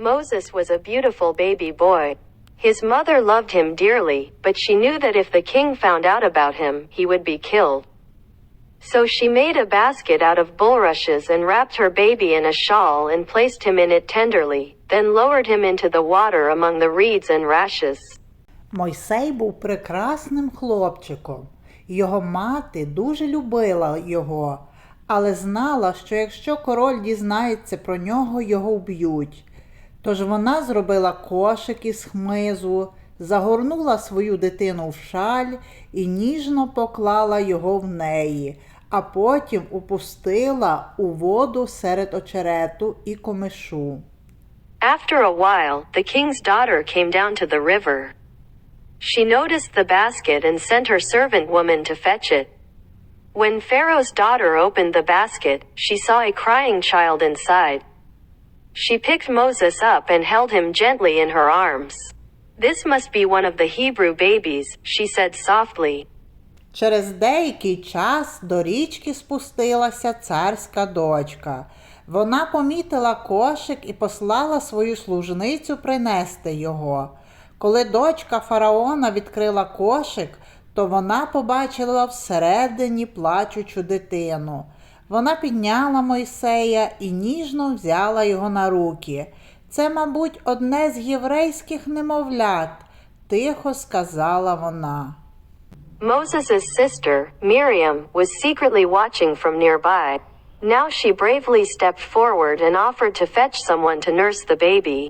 Moses was a beautiful baby boy. His mother loved him dearly, but she knew that if the king found out about him, he would be killed. So she made a basket out of bulrushes and wrapped her baby in a shawl and placed him in it tenderly, then lowered him into the water among the reeds and rashes. Мойсей був прекрасним хлопчиком. Його мати дуже любила його, але знала, що якщо король дізнається про нього, його вб'ють. Тож вона зробила кошик із хмизу, загорнула свою дитину в шаль і ніжно поклала його в неї, а потім упустила у воду серед очерету і комишу. After a while, the king's daughter came down to the river. She noticed the basket and sent her servant woman to fetch it. When Pharaoh's daughter opened the basket, she saw a crying child inside. She picked Moses up and held him gently in her arms. This must be one of the Hebrew babies, she said softly. Через деякий час до річки спустилася царська дочка. Вона помітила кошик і послала свою служницю принести його. Коли дочка фараона відкрила кошик, то вона побачила всередині плачучу дитину. Вона підняла Мойсея і ніжно взяла його на руки. Це, мабуть, одне з єврейських немовлят, тихо сказала вона. Moses' sister, Miriam, was secretly watching from nearby. Now she bravely stepped forward and offered to fetch someone to nurse the baby.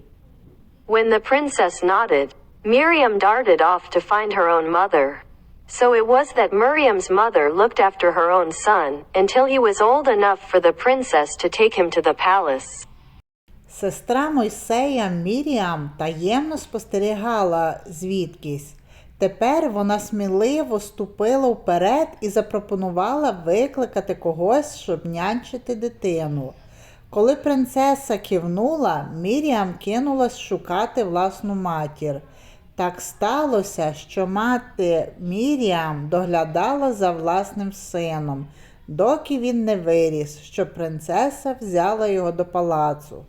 When the princess nodded, Miriam darted off to find her own mother. So it was that Miriam's mother looked after her own son until he was old enough for the princess to take him to the palace. Сестра Мойсея Міріам таємно спостерігала звідкись. Тепер вона сміливо ступила вперед і запропонувала викликати когось, щоб нянчити дитину. Коли принцеса кивнула, Міріам кинулась шукати власну матір. Так сталося, що мати Міріам доглядала за власним сином, доки він не виріс, що принцеса взяла його до палацу.